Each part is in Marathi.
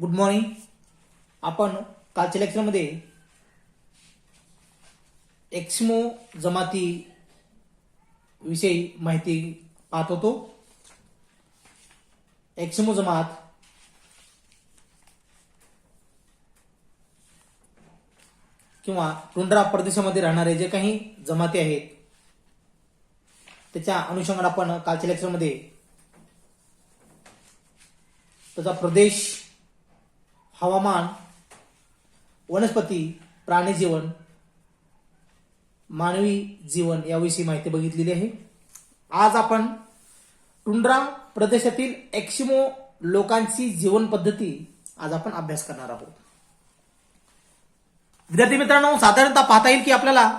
गुड मॉर्निंग आपण कालच्या लेक्चरमध्ये एक्स्मो जमाती विषयी माहिती पाहत होतो. एक्समो जमात किंवा टुंड्रा प्रदेशामध्ये राहणारे जे काही जमाती आहेत त्याच्या अनुषंगाने आपण कालच्या लेक्चरमध्ये त्याचा प्रदेश हवामान वनस्पती प्राणी जीवन मानवी जीवन याविषयी माहिती बघितलेली आहे. आज आपण टुंड्रा प्रदेशातील एक्सिमो लोकांची जीवन पद्धती आज आपण अभ्यास करणार आहोत. विद्यार्थी मित्रांनो साधारणतः पाहता येईल की आपल्याला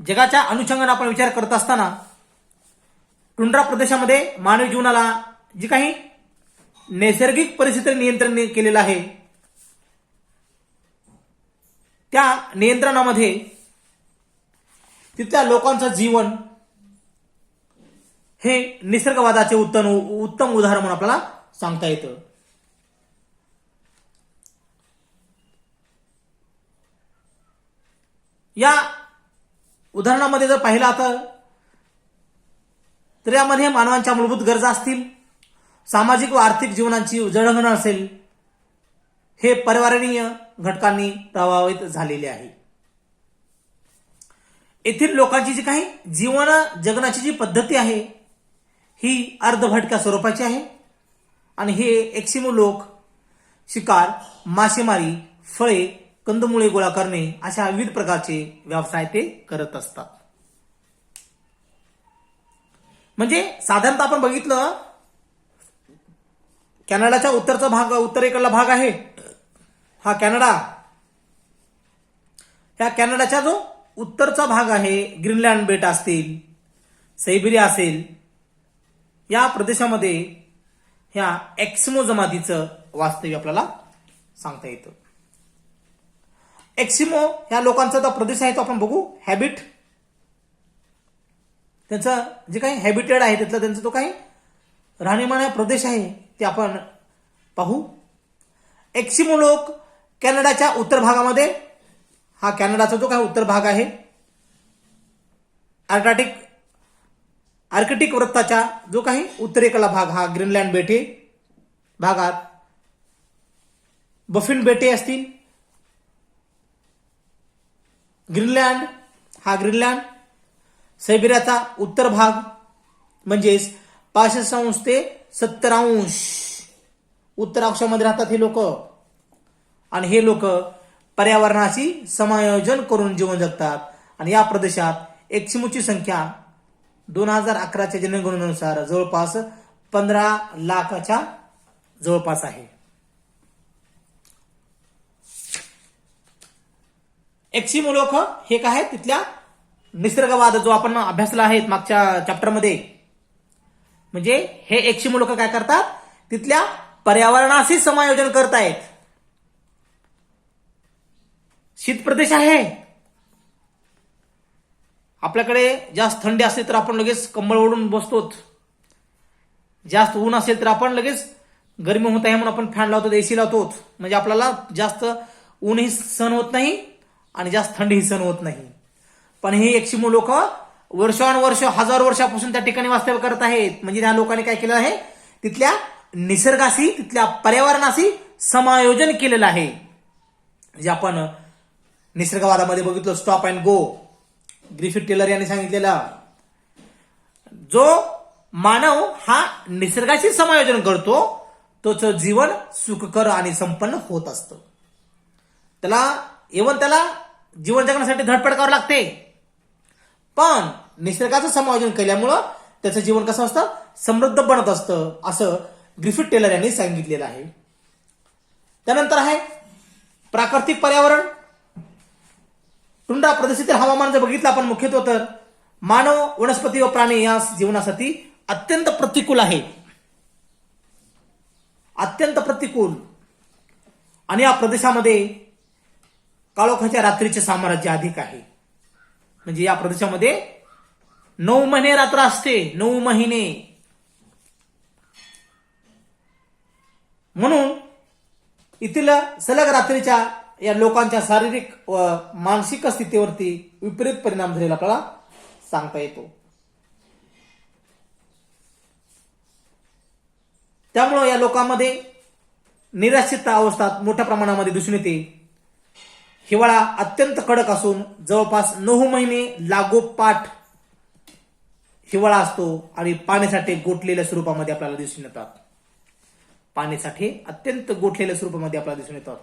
जगाच्या अनुषंगाने आपण विचार करत असताना टुंड्रा प्रदेशामध्ये मानवी जीवनाला जी काही नैसर्गिक परिस्थिती नियंत्रण केलेलं आहे त्या नियंत्रणामध्ये तिथल्या लोकांचं जीवन हे निसर्गवादाचे उत्तम उत्तम उदाहरण म्हणून आपल्याला सांगता येतं. या उदाहरणामध्ये जर पाहिलं तर तर यामध्ये मानवांच्या मूलभूत गरजा असतील सामाजिक व आर्थिक जीवनाची जळंगण असेल हे पर्यावरणीय घटकांनी प्रभावित झालेले आहे. येथील लोकांची जी काही जीवन जगण्याची जी पद्धती आहे ही अर्धभटक्या स्वरूपाची आहे. आणि हे एक्सिमो लोक शिकार मासेमारी फळे कंदमुळे गोळा करणे अशा विविध प्रकारचे व्यवसाय ते करत असतात. म्हणजे साधारणतः आपण बघितलं कॅनडाच्या उत्तरचा भाग उत्तरेकडला भाग आहे. हा कॅनडा. ह्या कॅनडाचा जो उत्तरचा भाग आहे ग्रीनलँड बेट असतील सैबिरिया असेल या प्रदेशामध्ये ह्या एक्सिमो जमातीचं वास्तव्य आपल्याला सांगता येतं. एक्सिमो ह्या लोकांचा जो प्रदेश आहे तो आपण बघू हॅबिट. त्यांचं जे काही हॅबिटेड आहे त्यातला त्यांचा जो काही राहणीमान प्रदेश आहे ते आपण पाहू. एक्सिमो लोक कॅनडाच्या उत्तर भागामध्ये हा कॅनडाचा जो काही उत्तर भाग आहे आर्कटिक आर्कटिक वृत्ताच्या जो काही उत्तरेकडला भाग हा ग्रीनलँड बेटे भागात बफिन बेटे असतील. ग्रीनलँड हा ग्रीनलँड सैबिराचा उत्तर भाग म्हणजेच पाचशे ते सत्तर अंश उत्तर अक्षामध्ये राहतात हे लोक. आणि हे लोक पर्यावरणाशी समायोजन करून जीवन जगतात. आणि या प्रदेशात एक्सिमोची संख्या दोन हजार अकराच्या जनगणनेनुसार जवळपास पंधरा लाखाच्या जवळपास आहे. एक्सिमो लोक हे काय तिथल्या निसर्गवाद जो आपण अभ्यासला आहे मागच्या चॅप्टरमध्ये म्हणजे हे एकशे लोक काय करतात? तिथल्या पर्यावरणाशी समायोजन करतायत. शीत प्रदेश आहे. आपल्याकडे जास्त थंडी असली तर आपण लगेच कंबळ ओढून बसतोच. जास्त ऊन असेल तर आपण लगेच गरमी होत आहे म्हणून आपण फॅन लावतो एसी लावतोच. म्हणजे आपल्याला जास्त ऊनही सहन होत नाही आणि जास्त थंडीही सहन होत नाही. पण हे एक्सिमो लोक वर्षानुवर्ष हजार वर्षापासून त्या ठिकाणी वास्तव्य करत आहेत. म्हणजे त्या लोकांनी काय केलं आहे? तिथल्या निसर्गाशी तिथल्या पर्यावरणाशी समायोजन केलेलं आहे. जे आपण निसर्गवादामध्ये बघितलं stop and go Griffith Taylor यांनी सांगितलेला जो मानव हा निसर्गाशी समायोजन करतो तोच जीवन सुखकर आणि संपन्न होत असतं. त्याला इव्हन त्याला जीवन जगण्यासाठी धडपड करावं लागते. पण निसर्गाचं समायोजन केल्यामुळं त्याचं जीवन कसं असतं? समृद्ध बनत असतं असं ग्रिफिथ टेलर यांनी सांगितलेलं आहे. त्यानंतर आहे प्राकृतिक पर्यावरण. टुंडा प्रदेशातील हवामान जर बघितलं आपण मुख्यत्व तर. मानव वनस्पती व प्राणी या जीवनासाठी अत्यंत प्रतिकूल आहे. अत्यंत प्रतिकूल. आणि या प्रदेशामध्ये काळोखाच्या रात्रीचे साम्राज्य अधिक आहे. म्हणजे या प्रदेशामध्ये नऊ महिने रात्र असते नऊ महिने. म्हणून येथील सलग रात्रीच्या या लोकांच्या शारीरिक व मानसिक स्थितीवरती विपरीत परिणाम झालेला आपल्याला सांगता येतो. त्यामुळं या लोकांमध्ये निराश्रित अवस्थात मोठ्या प्रमाणामध्ये दिसून येते. हिवाळा अत्यंत कडक असून जवळपास नऊ महिने लागोपाठ हिवाळा असतो आणि पाण्यासाठी गोठलेल्या स्वरूपामध्ये आपल्याला दिसून येतात. पाण्यासाठी अत्यंत गोठलेल्या स्वरूपामध्ये आपल्याला दिसून येतात.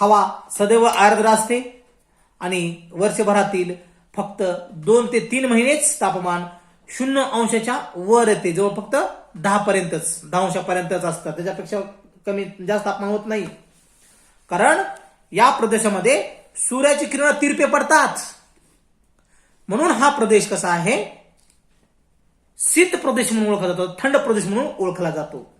हवा सदैव आर्द्र असते आणि वर्षभरातील फक्त दोन ते तीन महिनेच तापमान शून्य अंशाच्या वर येते. जवळ फक्त दहा पर्यंतच दहा अंशापर्यंतच असतात त्याच्यापेक्षा कमी जास्त तापमान होत नाही. कारण या प्रदेशामध्ये सूर्याची किरण तिरपे पडतात. म्हणून हा प्रदेश कसा आहे? शीत प्रदेश म्हणून ओळखला जातो थंड प्रदेश म्हणून ओळखला जातो.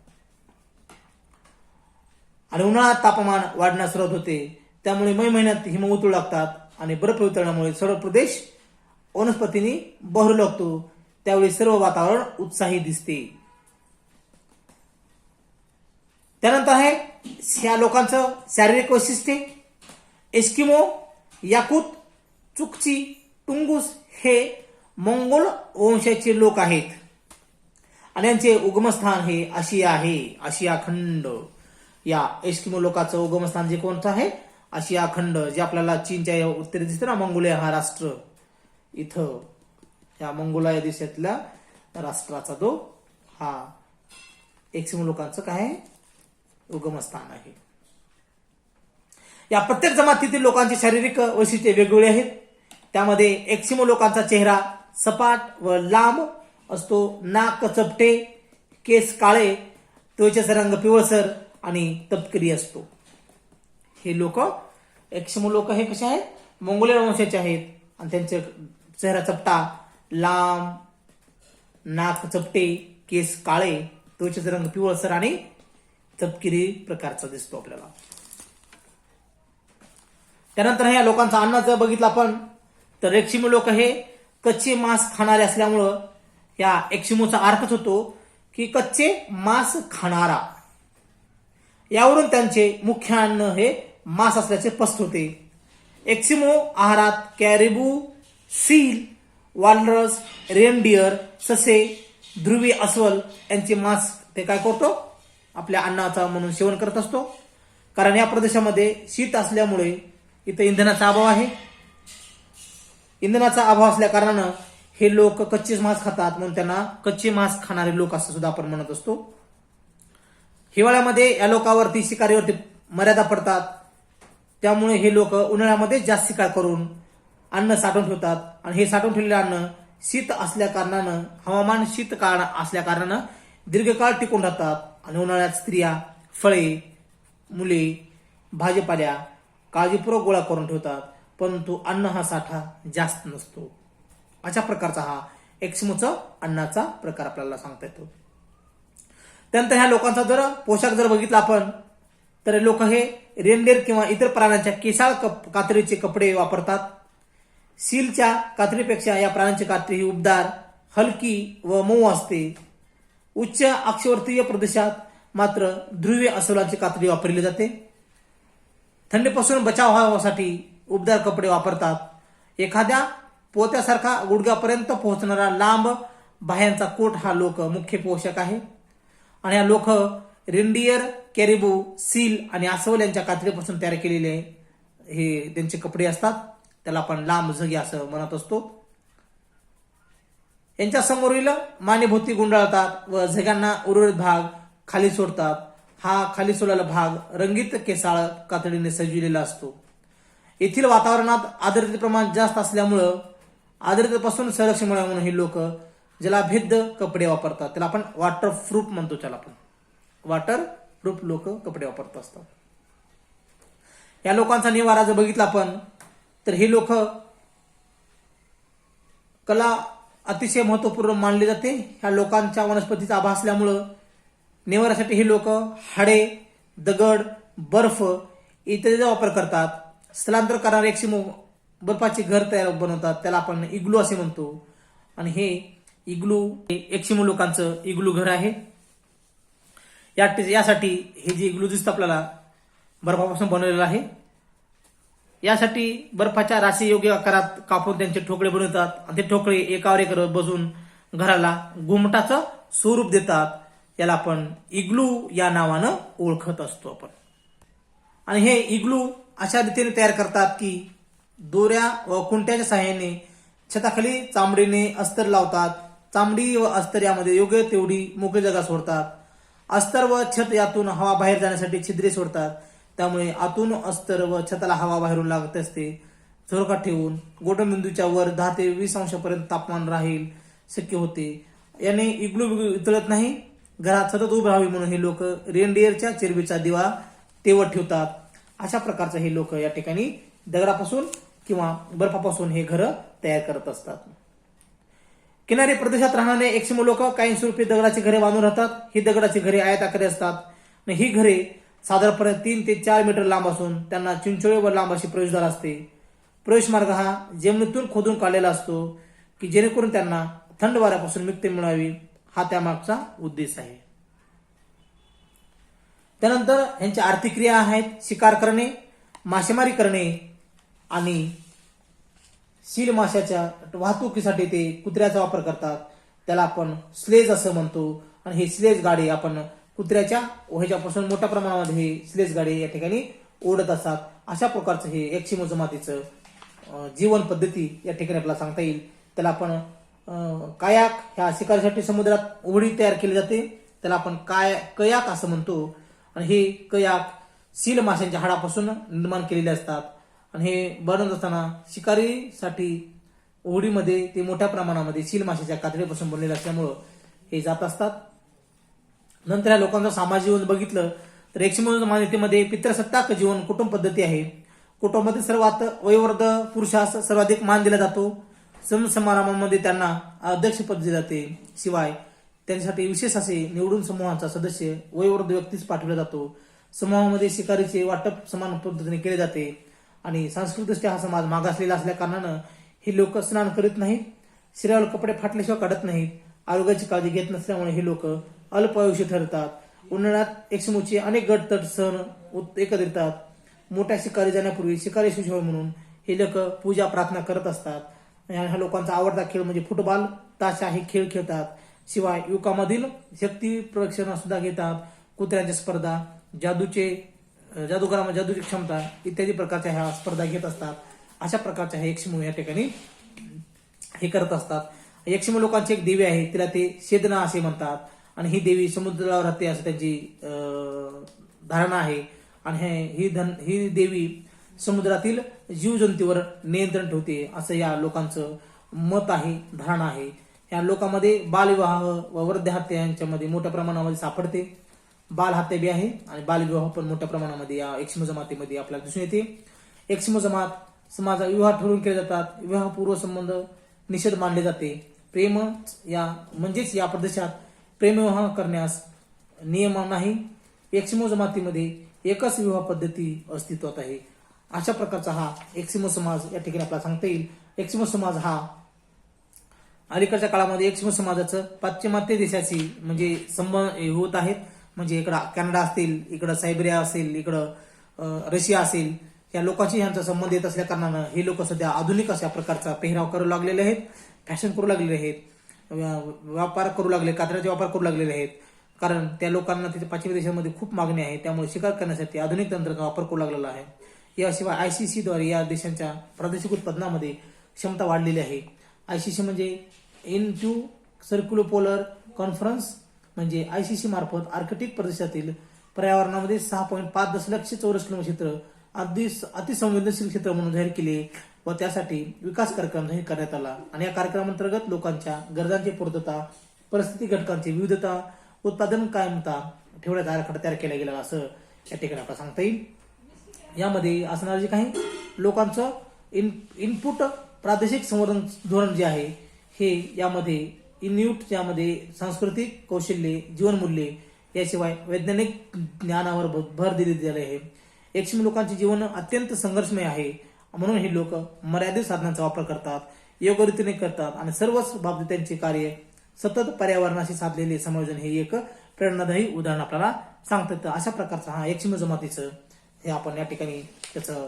आणि उन्हाळ्यात तापमान वाढण्यास सुरुवात होते. त्यामुळे मे महिन्यात हिम उतरू लागतात आणि बर्फ वितरणामुळे सर्व प्रदेश वनस्पतींनी बहरू लागतो त्यावेळी सर्व वातावरण उत्साही दिसते. त्यानंतर आहे या लोकांचं शारीरिक वैशिष्ट्ये एस्किमो याकूत चुकची टुंगूस हे मंगोल वंशाचे लोक आहेत. आणि यांचे उगमस्थान हे आशिया आहे. आशिया खंड. या एस्किमो लोकांचं उगमस्थान जे कोणतं आहे? आशिया खंड जे आपल्याला चीनच्या उत्तरे दिसते ना मंगोलिया हा राष्ट्र. इथं या मंगोला या देशातल्या राष्ट्राचा तो हा एक्सिमो लोकांचं काय आहे? उगमस्थान आहे. या प्रत्येक जमातीतील लोकांची शारीरिक वैशिष्ट्ये वेगवेगळी आहेत. त्यामध्ये एक्सिमो लोकांचा चेहरा सपाट व लांब असतो. नाक चपटे केस काळे त्वचेचा रंग पिवळसर आणि तपकिरी असतो. हे लोक एक्सिमो लोक हे कसे आहेत? मंगोलियन वंशाचे आहेत. आणि त्यांचे चेहरा चपटा लांब नाक चपटे केस काळे त्वचेचा रंग पिवळसर आणि तपकिरी प्रकारचा दिसतो आपल्याला. त्यानंतर या लोकांचा अन्न जर बघितलं आपण. तर रेक्सिमो लोक हे कच्चे मांस खाणारे असल्यामुळं या एक्सिमोचा अर्थच होतो की कच्चे मांस खाणारा. यावरून त्यांचे मुख्य अन्न हे मांस असल्याचे स्पष्ट होते. एक्सिमो आहारात कॅरिबू सील वालरस रेनडियर ससे ध्रुवी अस्वल यांचे मांस ते काय करतो? आपल्या अन्नाचा म्हणून सेवन करत असतो. कारण या प्रदेशामध्ये शीत असल्यामुळे इथं इंधनाचा अभाव आहे. इंधनाचा अभाव असल्या कारणानं हे लोक कच्चे मांस खातात म्हणून त्यांना कच्चे मांस खाणारे लोक असं सुद्धा आपण म्हणत असतो. हिवाळ्यामध्ये या लोकांवरती शिकारीवरती मर्यादा पडतात. त्यामुळे हे लोक उन्हाळ्यामध्ये जास्त शिकार करून अन्न साठवून ठेवतात. आणि हे साठवून ठेवलेलं अन्न शीत असल्या कारणानं हवामान शीत काळ असल्या कारणानं दीर्घकाळ टिकून राहतात. आणि उन्हाळ्यात स्त्रिया फळे मुले भाजीपाल्या काळजीपूर्वक गोळा करून ठेवतात परंतु अन्न हा साठा जास्त नसतो. अशा प्रकारचा हा एक्सिमोचा अन्नाचा प्रकार आपल्याला सांगता येतो. त्यानंतर ह्या लोकांचा जर पोशाख जर बघितला आपण तर लोक हे रेनडेर किंवा इतर प्राण्यांच्या केसाळ कप कातरीचे कपडे वापरतात. सीलच्या कातरीपेक्षा या प्राण्यांची कात्री ही उबदार हलकी व मऊ असते. उच्च अक्षवर्तीय प्रदेशात मात्र ध्रुवीय अस्वलाची कातडी वापरली जाते. थंडीपासून बचाव व्हावासाठी उबदार कपडे वापरतात. एखाद्या पोत्यासारखा गुडघ्यापर्यंत पोहोचणारा लांब बाह्यांचा कोट हा लोक मुख्य पोषक आहे. आणि हा लोक रेंडियर कॅरिबू सील आणि अस्वल यांच्या कातडीपासून तयार केलेले हे त्यांचे कपडे असतात. त्याला आपण लांब झगी असं म्हणत असतो. यांच्या समोरील मानेभोवती गुंडाळतात व झग्यांना उर्वरित भाग खाली सोडतात. हा खाली सोडलेला भाग रंगीत केसाळ कातडीने सजविलेला असतो. येथील वातावरणात आर्द्रते प्रमाण जास्त असल्यामुळं आर्द्रतेपासून संरक्षण मिळावं म्हणून हे लोक ज्याला भिद्ध कपडे वापरतात त्याला आपण वॉटर प्रूफ म्हणतो त्याला आपण. वॉटर प्रूफ लोक कपडे वापरत असतात. या लोकांचा निवारा जर बघितला आपण तर हे लोक कला अतिशय महत्त्वपूर्ण मानले जाते. ह्या लोकांच्या वनस्पतीचा आभा असल्यामुळं निवाऱ्यासाठी हे लोक हाडे दगड बर्फ इत्यादीचा वापर करतात. स्थलांतर करणारे एकशे बर्फाचे घर तयार बनवतात. त्याला आपण इग्लू असे म्हणतो. आणि हे इग्लू हे एक्सिमो लोकांचं इग्लू घर आहे. या यासाठी हे जे इग्लू दिसतं आपल्याला बर्फापासून बनवलेलं आहे. यासाठी बर्फाच्या राशी योग्य आकारात कापून त्यांचे ठोकळे बनवतात. आणि ते ठोकळे एकावर एक बसून घराला घुमटाचं स्वरूप देतात. याला आपण इग्लू या नावानं ओळखत असतो आपण. आणि हे इग्लू अशा रीतीने तयार करतात की दोऱ्या व कुंट्याच्या सहाय्याने छताखाली चांबडीने अस्तर लावतात. चांबडी व अस्तर यामध्ये योग्य तेवढी मोकळी जागा सोडतात. अस्तर व छत यातून हवा बाहेर जाण्यासाठी छिद्रे सोडतात. त्यामुळे आतून अस्तर व छताला हवा बाहेरून लागत असते. झोरका ठेवून गोटबिंदूच्या वर दहा ते वीस अंशापर्यंत तापमान राहील शक्य होते. याने इग्लू बिग्लू इतळत नाही. घरात सतत उभे राहावी म्हणून हे लोक रेनडिअरच्या चिरबीचा दिवा तेवत ठेवतात. अशा प्रकारचे हे लोक या ठिकाणी दगडापासून किंवा बर्फापासून हे घर तयार करत असतात. किनारी प्रदेशात राहणारे एकशे लोक काही स्वरूपी दगडाची घरे बांधून राहतात. ही दगडाची घरे आयताकडे असतात. ही घरे साधारणपणे तीन ते चार मीटर लांब असून त्यांना चिंचोळीवर लांब अशी प्रवेशद्वार असते. प्रवेश मार्ग हा जमिनीतून खोदून काढलेला असतो की जेणेकरून त्यांना थंड वाऱ्यापासून मुक्ती मिळावी हा त्यामागचा उद्देश आहे. त्यानंतर यांच्या आर्थिक क्रिया आहेत शिकार करणे मासेमारी करणे आणि सील माशाच्या वाहतुकीसाठी ते कुत्र्याचा वापर करतात. त्याला आपण स्लेज असं म्हणतो आणि हे स्लेज गाडी आपण कुत्र्याच्या ह्याच्यापासून मोठ्या प्रमाणामध्ये हे स्लेज गाडी या ठिकाणी ओढत असतात. अशा प्रकारचं हे एकशिमो जमातीचं जीवन पद्धती या ठिकाणी आपल्याला सांगता येईल. त्याला आपण कायाक ह्या शिकारीसाठी समुद्रात उघडी तयार केली जाते. त्याला आपण काय कयाक असं म्हणतो. आणि हे कयाक सील माशांच्या हाडापासून निर्माण केलेले असतात. आणि हे बनवत असताना शिकारीसाठी ओढीमध्ये ते मोठ्या प्रमाणामध्ये सील माशाच्या कातडीपासून बनलेले असल्यामुळं हे जात असतात. नंतर या लोकांचं सामाजिक जीवन बघितलं तर एकशे मान्यतेमध्ये पितृसत्ताक जीवन कुटुंब पद्धती आहे. कुटुंबातील सर्वात वयोवृद्ध पुरुषास सर्वाधिक मान दिला जातो. सण समारंभामध्ये त्यांना अध्यक्षपद दिले जाते. शिवाय त्यांच्यासाठी विशेष असे निवडून समूहाचा सदस्य वयोवृद्ध व्यक्तीच पाठवला जातो. समूहामध्ये शिकारीचे वाटप समान पद्धतीने केले जाते आणि सांस्कृतिकदृष्ट्या हा समाज मागासलेला असल्या कारणानं हे लोक स्नान करीत नाहीत शरीरावर कपडे फाटल्याशिवाय काढत नाहीत आरोग्याची काळजी घेत नसल्यामुळे हे लोक अल्पायुषी ठरतात. उन्हाळ्यात एकसमुचे अनेक गट तट सण उत- एकत्र येतात मोठ्या शिकारी जाण्यापूर्वी शिकारी यशस्वी म्हणून हे लोक पूजा प्रार्थना करत असतात. ह्या लोकांचा आवडता खेळ म्हणजे फुटबॉल ताशा हे खेळ खेळतात. शिवाय युवकामधील शक्ती प्रदर्शन सुद्धा घेतात. कुत्र्यांच्या स्पर्धा जादूचे जादूगारामध्ये जादूची क्षमता इत्यादी प्रकारच्या ह्या स्पर्धा घेत असतात. अशा प्रकारच्या ह्या एकशे या ठिकाणी हे करत असतात. यक्षिम लोकांची एक देवी आहे तिला ते शेदना असे म्हणतात. आणि ही देवी समुद्रावर राहते असं त्यांची धारणा आहे. आणि हे ही धन ही देवी समुद्रातील जीवजंतूवर नियंत्रण ठेवते असं या लोकांचं मत आहे धारणा आहे. या लोकांमध्ये बालविवाह व वृद्धहत्या यांच्यामध्ये मोठ्या प्रमाणामध्ये सापडते. बालहत्या बी आहे आणि बालविवाह पण मोठ्या प्रमाणामध्ये या एकशिम जमातीमध्ये आपल्याला दिसून येते. एकशिम जमात समाजा विवाह ठरवून केले जातात. विवाहपूर्व संबंध निषेध मानले जाते. प्रेम या म्हणजेच या प्रदेशात प्रेमविवाह करण्यास नियम नाही एक्सिमो जमातीमध्ये एकच विवाह पद्धती अस्तित्वात आहे. अशा प्रकारचा हा एक्सिमो समाज या ठिकाणी आपल्याला सांगता येईल. एक्सिमो समाज हा अलीकडच्या काळामध्ये एक्सिमो समाजाचं पाश्चिमात्य देशाशी म्हणजे संबंध हे होत आहेत. म्हणजे इकडं कॅनडा असतील इकडं सायबेरिया असेल इकडं रशिया असेल या लोकांशी यांचा संबंध येत असल्या कारणानं हे लोक सध्या आधुनिक अशा प्रकारचा पेहराव करू लागलेले आहेत फॅशन करू लागलेले आहेत. व्यापार करू लागले कातड्याचे व्यापार करू लागलेले आहेत. कारण त्या लोकांना तिथे पाश्चिम देशांमध्ये खूप मागणी आहे त्यामुळे शिकार करण्यासाठी आधुनिक तंत्राचा वापर करू लागलेला आहे. याशिवाय आयसीसीद्वारे या देशांच्या प्रादेशिक उत्पादनामध्ये क्षमता वाढलेली आहे. आयसीसी म्हणजे इन टू सर्क्युलोपोलर कॉन्फरन्स म्हणजे आयसीसी मार्फत आर्कटिक प्रदेशातील पर्यावरणामध्ये सहा पॉईंट पाच दशलक्ष चौरस किलोमीटर क्षेत्र अति अतिसंवेदनशील क्षेत्र म्हणून जाहीर केले. व त्यासाठी विकास कार्यक्रम जाहीर करण्यात आला. आणि या कार्यक्रमांतर्गत लोकांच्या गरजांची पूर्तता परिस्थिती घटकांची विविधता उत्पादन कायमता ठेवण्याचा आराखडा तयार केला गेला असं या ठिकाणी आपल्याला सांगता येईल. यामध्ये असणारे जे काही लोकांचं इन इनपुट प्रादेशिक संवर्धन धोरण जे आहे हे यामध्ये इन्यूट यामध्ये सांस्कृतिक कौशल्ये जीवनमूल्ये याशिवाय वैज्ञानिक ज्ञानावर भर दिली गेले आहे. एकशे लोकांचे जीवन अत्यंत संघर्षमय आहे. म्हणून हे लोक मर्यादित साधनांचा वापर करतात योग्यरीतीने करतात आणि सर्वच बाबतीत त्यांचे कार्य सतत पर्यावरणाशी साधलेले समायोजन हे एक प्रेरणादायी उदाहरण आपल्याला सांगतात. अशा प्रकारचं हा एकशिम जमातीचं हे आपण या ठिकाणी त्याचं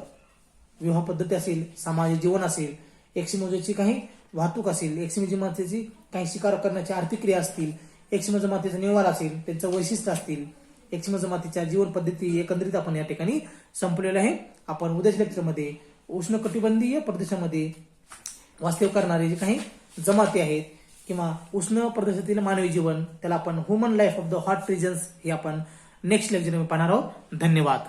विवाह पद्धती असेल सामाजिक जीवन असेल एकशिमोजेची काही वाहतूक असेल एकशिम जमातीची काही शिकार करण्याची आर्थिक क्रिया असतील एकशिम जमातीचा निवार असेल त्यांचं वैशिष्ट्य असतील एकशिम जमातीच्या जीवन पद्धती एकंदरीत आपण या ठिकाणी संपलेलं आहे. आपण उद्याच्या लेक्चरमध्ये उष्णकटिबंधीय प्रदेशामध्ये वास्तव्य करणारे जे काही जमाती आहेत किंवा उष्ण प्रदेशातील मानवी जीवन त्याला आपण human life of the hot regions हे आपण नेक्स्ट लेक्चरमध्ये पाहणार आहोत. धन्यवाद.